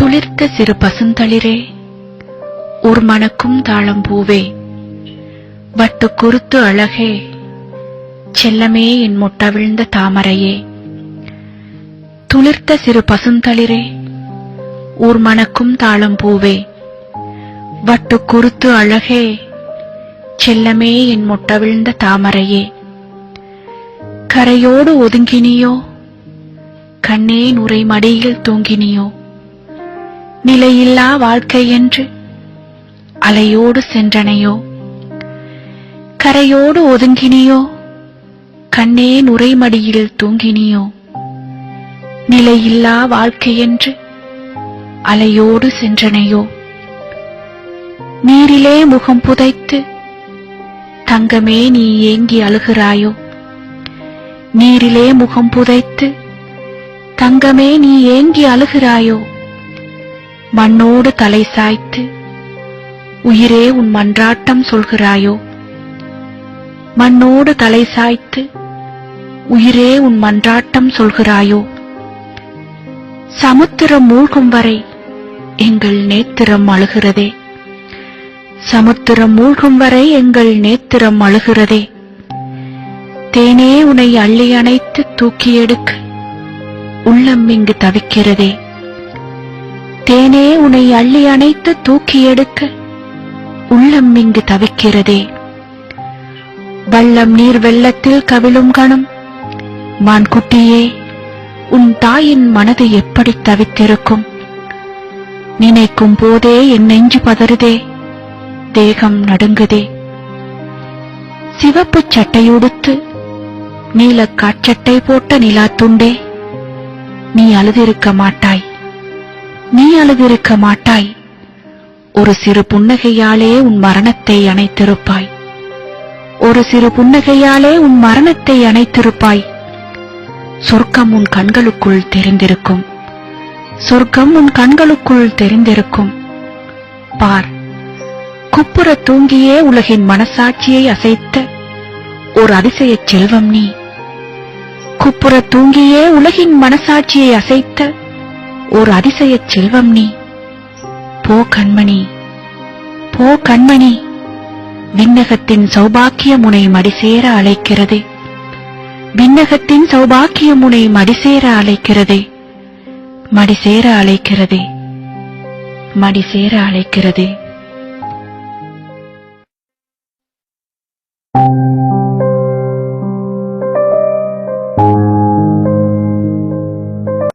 துளிர்த்த சிறு பசுந்தளிரே ஊர் மணக்கும் தாளம்பூவே வட்டு குருத்து அழகே செல்லமே என் முட்டவிழ்ந்த தாமரையே. துளிர்த்த சிறு பசுந்தளிரே ஊர் மணக்கும் தாளம்பூவே வட்டு குருத்து அழகே செல்லமே என் முட்டவிழ்ந்த தாமரையே. கரையோடு ஒதுங்கினியோ கண்ணே நுரை மடியில் தூங்கினியோ நிலையில்லா வாழ்க்கை என்று அலையோடு சென்றனையோ? கரையோடு ஒதுங்கினியோ? கண்ணே நுரைமடியில் தூங்கினியோ? நிலையில்லா வாழ்க்கை என்று அலையோடு சென்றனையோ? நீரிலே முகம் புதைத்து தங்கமே நீ ஏங்கி அழுகிறாயோ? நீரிலே முகம் புதைத்து தங்கமே நீ ஏங்கி அழுகிறாயோ? மண்ணோடு தலை சாய்த்து உயிரே உன் மன்றாட்டம் சொல்கிறாயோ? மண்ணோடு தலை சாய்த்து உயிரே உன் மன்றாட்டம் சொல்கிறாயோ? சமுத்திரம் மூழ்கும் வரை எங்கள் நேத்திரம் அழுகிறதே. சமுத்திரம் மூழ்கும் வரை எங்கள் நேத்திரம் அழுகிறதே. தேனே உனை அள்ளி அணைத்து தூக்கி எடுக்க உள்ளம் இங்கு தவிக்கிறதே. தேனே உன்னை அள்ளி அணைத்து தூக்கி எடுக்க. உள்ளம் இங்கு தவிக்கிறதே. வள்ளம் நீர் வெள்ளத்தில் கவிழும் கணம். மான்குட்டியே உன் தாயின் மனது எப்படி தவித்திருக்கும்? நினைக்கும் போதே என் நெஞ்சு பதறுதே. தேகம் நடுங்குதே. சிவப்பு சட்டையுடுத்து நீலக் காட்சட்டை போட்ட நிலாத்துண்டே. நீ அழுதிருக்க மாட்டாய். நீ அழுதிருக்க மாட்டாய். ஒரு சிறு புன்னகையாலே உன் மரணத்தை அணைத்திருப்பாய். ஒரு சிறு புன்னகையாலே உன் மரணத்தை அணைத்திருப்பாய். சொர்க்கம் உன் கண்களுக்குள் தெரிந்திருக்கும். சொர்க்கம் உன் கண்களுக்குள் தெரிந்திருக்கும். பார் குப்புற தூங்கியே உலகின் மனசாட்சியை அசைத்த ஒரு அதிசயச் செல்வம் நீ. குப்புற தூங்கியே உலகின் மனசாட்சியை அசைத்த ஒரு அதிசயச் செல்வம் நீ. போ கண்மணி. போ கண்மணி. விண்ணகத்தின் சௌபாக்கியம் உனை மடிசேர அழைக்கிறதே. விண்ணகத்தின் சௌபாக்கியம் உனை மடிசேர அழைக்கிறதே. மடிசேர அழைக்கிறதே. மடிசேர அழைக்கிறதே.